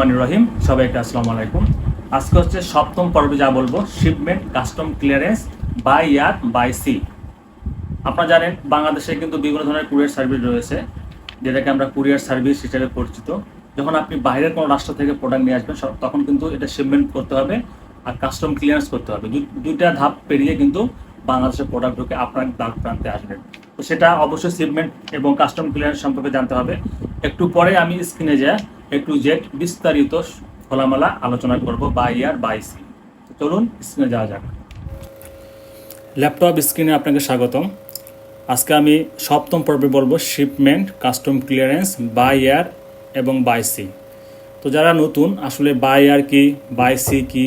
রহমান রহিম। সবাইকে আসসালামু আলাইকুম। আজকে হচ্ছে সপ্তম পর্বে যা বলব shipment custom clearance by air by sea আপনারা জানেন, বাংলাদেশে কিন্তু বিভিন্ন ধরনের কুরিয়ার সার্ভিস রয়েছে, যেটাকে আমরা কুরিয়ার সার্ভিস হিসেবে পরিচিত। যখন আপনি বাইরের কোনো রাষ্ট্র থেকে প্রোডাক্ট নিয়ে আসবেন তখন কিন্তু এটা শিপমেন্ট করতে হবে আর কাস্টম ক্লিয়ারেন্স করতে হবে। দুইটা ধাপ পেরিয়ে কিন্তু বাংলাদেশের প্রোডাক্ট ঢুকে আপনার দ্বার প্রান্তে আসবেন তো সেটা অবশ্যই শিপমেন্ট এবং কাস্টম ক্লিয়ারেন্স সম্পর্কে জানতে হবে। একটু পরে আমি স্ক্রিনে যা একটু জেড বিস্তারিত খোলামেলা আলোচনা করব বাই ইয়ার বাই সি চলুন স্ক্রিনে যাওয়া যাক। ল্যাপটপ স্ক্রিনে আপনাকে স্বাগতম। আজকে আমি সপ্তম পর্বে বলব shipment custom clearance by air এবং বাই সি তো যারা নতুন, আসলে বাই এয়ার কি বাই সি কি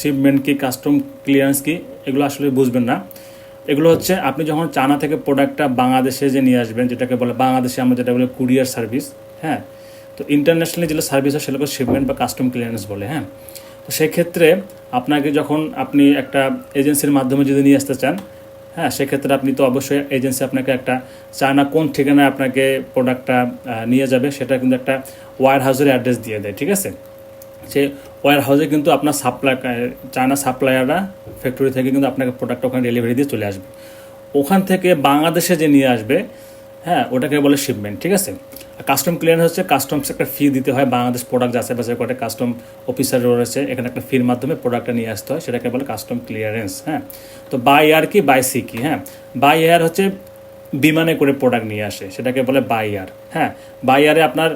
শিপমেন্ট কি কাস্টম ক্লিয়ারেন্স কি, এগুলো আসলে বুঝবেন না। এগুলো হচ্ছে আপনি যখন চায়না থেকে প্রোডাক্টটা বাংলাদেশে যে নিয়ে আসবেন, যেটাকে বলে, বাংলাদেশে আমরা যেটা বলে কুরিয়ার সার্ভিস হ্যাঁ? তো ইন্টারন্যাশনালি যেগুলো সার্ভিস হয়, সেগুলোকে শিপমেন্ট বা কাস্টম ক্লিয়ারেন্স বলে হ্যাঁ? তো সেক্ষেত্রে আপনাকে যখন আপনি একটা এজেন্সির মাধ্যমে যদি নিয়ে আসতে চান হ্যাঁ সেক্ষেত্রে আপনি তো অবশ্যই এজেন্সি আপনাকে একটা চায়না কোন ঠিকানায় আপনাকে প্রোডাক্টটা নিয়ে যাবে, সেটা কিন্তু একটা ওয়ার হাউসের অ্যাড্রেস দিয়ে দেয়, ঠিক আছে? সে ওয়ার হাউসে কিন্তু আপনার সাপ্লাই চায়না সাপ্লায়াররা ফ্যাক্টরি থেকে কিন্তু আপনাকে প্রোডাক্ট ওখানে ডেলিভারি দিয়ে চলে আসবে। ওখান থেকে বাংলাদেশে যে নিয়ে আসবে হ্যাঁ ওটাকে বলে শিপমেন্ট ঠিক আছে? কাস্টম ক্লিয়ারেন্স হচ্ছে কাস্টমস একটা ফি দিতে হয়, বাংলাদেশ প্রোডাক্ট যাচাই বাছাই করে কাস্টম অফিসার রয়েছে, এখানে একটা ফির মাধ্যমে প্রোডাক্টটা নিয়ে আসতে হয়, সেটাকে বলে কাস্টম ক্লিয়ারেন্স হ্যাঁ? তো বাই এয়ার কি? বাই সি কি হ্যাঁ? বাই এয়ার হচ্ছে বিমানে করে প্রোডাক্ট নিয়ে আসে, সেটাকে বলে বাই ইয়ার হ্যাঁ? বাই ইয়ারে আপনার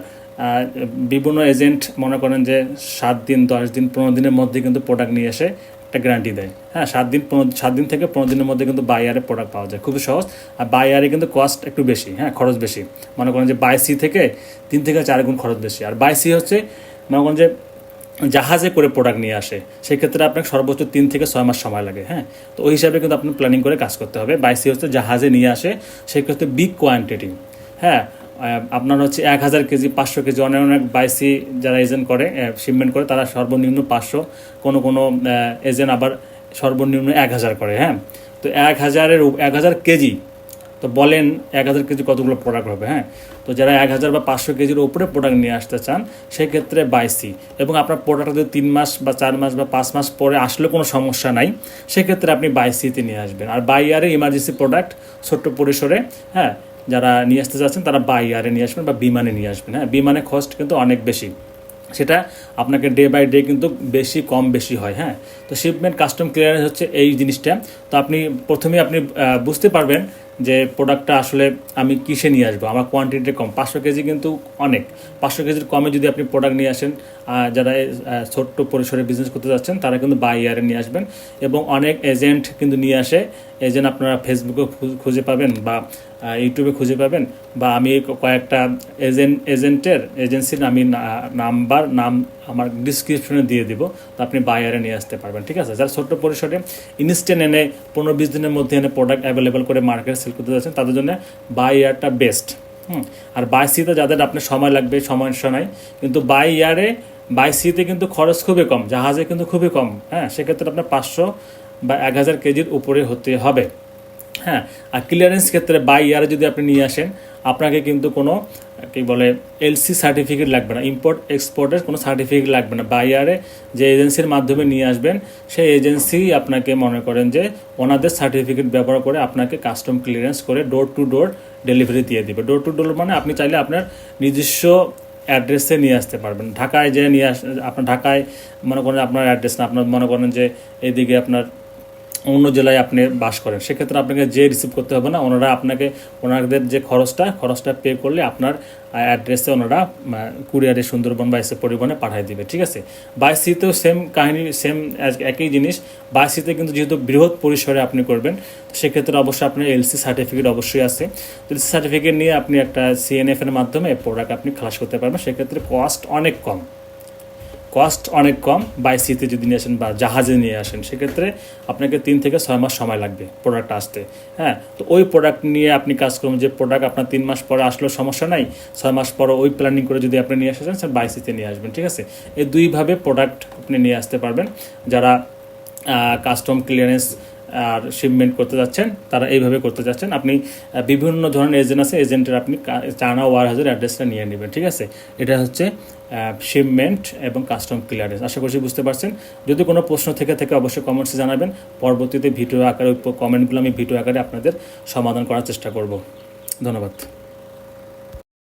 বিভিন্ন এজেন্ট মনে করেন যে সাত দিন, দশ দিন, পনেরো দিনের মধ্যে কিন্তু প্রোডাক্ট নিয়ে এসে একটা গ্যারান্টি দেয়। হ্যাঁ সাত দিন পনেরো, সাত দিন থেকে পনেরো দিনের মধ্যে কিন্তু বাই বাইয়ারে প্রোডাক্ট পাওয়া যায়। খুবই সহজ। আর বাই বাইয়ারে কিন্তু কস্ট একটু বেশি হ্যাঁ খরচ বেশি। মনে করেন যে বাই সি থেকে তিন থেকে চার গুণ খরচ বেশি। আর বাই সি হচ্ছে, মনে করেন যে জাহাজে করে প্রোডাক্ট নিয়ে আসে। সেক্ষেত্রে আপনার সর্বোচ্চ তিন থেকে ছয় মাস সময় লাগে হ্যাঁ। তো ওই হিসাবে কিন্তু আপনার প্ল্যানিং করে কাজ করতে হবে। বাইসি হচ্ছে জাহাজে নিয়ে আসে, সেক্ষেত্রে বিগ কোয়ান্টিটি হ্যাঁ। আপনার হচ্ছে এক হাজার কেজি, পাঁচশো কেজি, অনেক অনেক বাইসি যারা এজেন্ট করে শিপমেন্ট করে, তারা সর্বনিম্ন পাঁচশো, কোনো কোনো এজেন্ট আবার সর্বনিম্ন এক হাজার করে হ্যাঁ? তো এক হাজারের এক হাজার কেজি, তো বলেন এক হাজার কেজি কতগুলো প্রোডাক্ট হবে হ্যাঁ? তো যারা এক হাজার বা পাঁচশো কেজির উপরে প্রোডাক্ট নিয়ে আসতে চান, সেক্ষেত্রে বাইসি। এবং আপনার প্রোডাক্ট যদি তিন মাস বা চার মাস বা পাঁচ মাস পরে আসলে কোনো সমস্যা নাই, সেক্ষেত্রে আপনি বাইসিতে নিয়ে আসবেন। আর বাই ইয়ারে ইমার্জেন্সি প্রোডাক্ট ছোট্ট পরিসরে হ্যাঁ? যারা নিয়ে আসতে চাচ্ছেন তারা বাই ইয়ারে নিয়ে আসবেন বা বিমানে নিয়ে আসবেন। হ্যাঁ বিমানে কস্ট কিন্তু অনেক বেশি। সেটা আপনাকে ডে বাই ডে কিন্তু বেশি, কম, বেশি হয়। হ্যাঁ তো শিপমেন্ট কাস্টম ক্লিয়ারেন্স হচ্ছে এই জিনিসটা। তো আপনি প্রথমে আপনি বুঝতে পারবেন যে প্রোডাক্টটা আসলে আমি কিসে নিয়ে আসব? আমার কোয়ান্টিটি কম। পাঁচশো কেজি কিন্তু অনেক। পাঁচশো কেজির কমে যদি আপনি প্রোডাক্ট নিয়ে আসেন যারা ছোট্ট পরিসরে বিজনেস করতে যাচ্ছেন, তারা কিন্তু বাই ইয়ারে নিয়ে আসবেন। এবং অনেক এজেন্ট কিন্তু নিয়ে আসে। এজেন্ট আপনারা ফেসবুকে খুঁজে পাবেন বা ইউটিউবে খুঁজে পাবেন বা আমি কয়েকটা এজেন্ট এজেন্টের, এজেন্সির আমি নাম্বার, নাম আমার ডিসক্রিপশনে দিয়ে দিব, তো আপনি বাইয়ারে নিয়ে আসতে পারবেন, ঠিক আছে? যারা ছোট্ট পরিসরে ইনস্ট্যান্ট এনে পনেরো বিশ দিনের মধ্যে এনে প্রোডাক্ট অ্যাভেলেবেল করে মার্কেটে সেল করতে যাচ্ছেন, তাদের জন্য বাই ইয়ারটা বেস্ট হুম? আর বাই সিতে যাদের আপনার সময় লাগবে সমস্যা নাই, কিন্তু বাই ইয়ারে বাই সিতে কিন্তু খরচ খুবই কম, জাহাজে কিন্তু খুবই কম হ্যাঁ? সেক্ষেত্রে আপনার পাঁচশো বা এক হাজার কেজির উপরে হতে হবে। হ্যাঁ আর ক্লিয়ারেন্স ক্ষেত্রে বাই ইয়ারে যদি আপনি নিয়ে আসেন, আপনাকে কিন্তু কোনো, কি বলে এলসি সার্টিফিকেট লাগবে না ইম্পোর্ট এক্সপোর্টের কোনো সার্টিফিকেট লাগবে না। বাই ইয়ারে যে এজেন্সির মাধ্যমে নিয়ে আসবেন, সেই এজেন্সি আপনাকে মনে করেন যে ওনাদের সার্টিফিকেট ব্যবহার করে আপনাকে কাস্টম ক্লিয়ারেন্স করে ডোর টু ডোর ডেলিভারি দিয়ে দেবে। ডোর টু ডোর মানে আপনি চাইলে আপনার নিজস্ব অ্যাড্রেসে নিয়ে আসতে পারবেন। ঢাকায় যে নিয়ে আস আপনার ঢাকায় মনে করেন আপনার অ্যাড্রেস না, আপনার মনে করেন যে এদিকে আপনার অন্য জেলায় আপনি বাস করেন, সেক্ষেত্রে আপনাকে যে রিসিভ করতে হবে না, ওনারা আপনাকে, ওনাদের যে খরচটা খরচটা পে করলে আপনার অ্যাড্রেসে ওনারা কুরিয়ারে সুন্দরবন বা এসে পরিবহনে পাঠিয়ে দিবে, ঠিক আছে? বাইসিতেও সেম কাহিনী সেম একই জিনিস। বাইসিতে কিন্তু যেহেতু বৃহৎ পরিসরে আপনি করবেন, সেক্ষেত্রে অবশ্যই আপনার এলসি সার্টিফিকেট অবশ্যই আছে। এলসি সার্টিফিকেট নিয়ে আপনি একটা সিএনএফ এর মাধ্যমে প্রোডাক্ট আপনি খালাস করতে পারবেন, সেক্ষেত্রে কস্ট অনেক কম। কস্ট অনেক কম বাই সিতে যদি নিয়ে আসেন বা জাহাজে নিয়ে আসেন, সেক্ষেত্রে আপনাকে তিন থেকে ছয় মাস সময় লাগবে প্রোডাক্ট আসতে। হ্যাঁ তো ওই প্রোডাক্ট নিয়ে আপনি কাজ করুন যে প্রোডাক্ট আপনার তিন মাস পরে আসলেও সমস্যা নাই, ছয় মাস পরে ওই প্ল্যানিং করে যদি আপনি নিয়ে আসেন স্যার বাই সিতে নিয়ে আসবেন, ঠিক আছে? এই দুইভাবে প্রোডাক্ট আপনি নিয়ে আসতে পারবেন। যারা কাস্টম ক্লিয়ারেন্স আর শিপমেন্ট করতে যাচ্ছেন, তারা এইভাবে করতে যাচ্ছেন। আপনি বিভিন্ন ধরনের এজেন্ট আছে এজেন্টের আপনি চায়না ওয়ার হাউসের অ্যাড্রেসটা নিয়ে নেবেন, ঠিক আছে? এটা হচ্ছে শিপমেন্ট এবং কাস্টম ক্লিয়ারেন্স আশা করছি বুঝতে পারছেন। যদি কোনো প্রশ্ন থেকে থেকে, অবশ্যই কমেন্টসে জানাবেন। পরবর্তীতে ভিডিও আকারে কমেন্টগুলো আমি ভিডিও আকারে আপনাদের সমাধান করার চেষ্টা করব। ধন্যবাদ।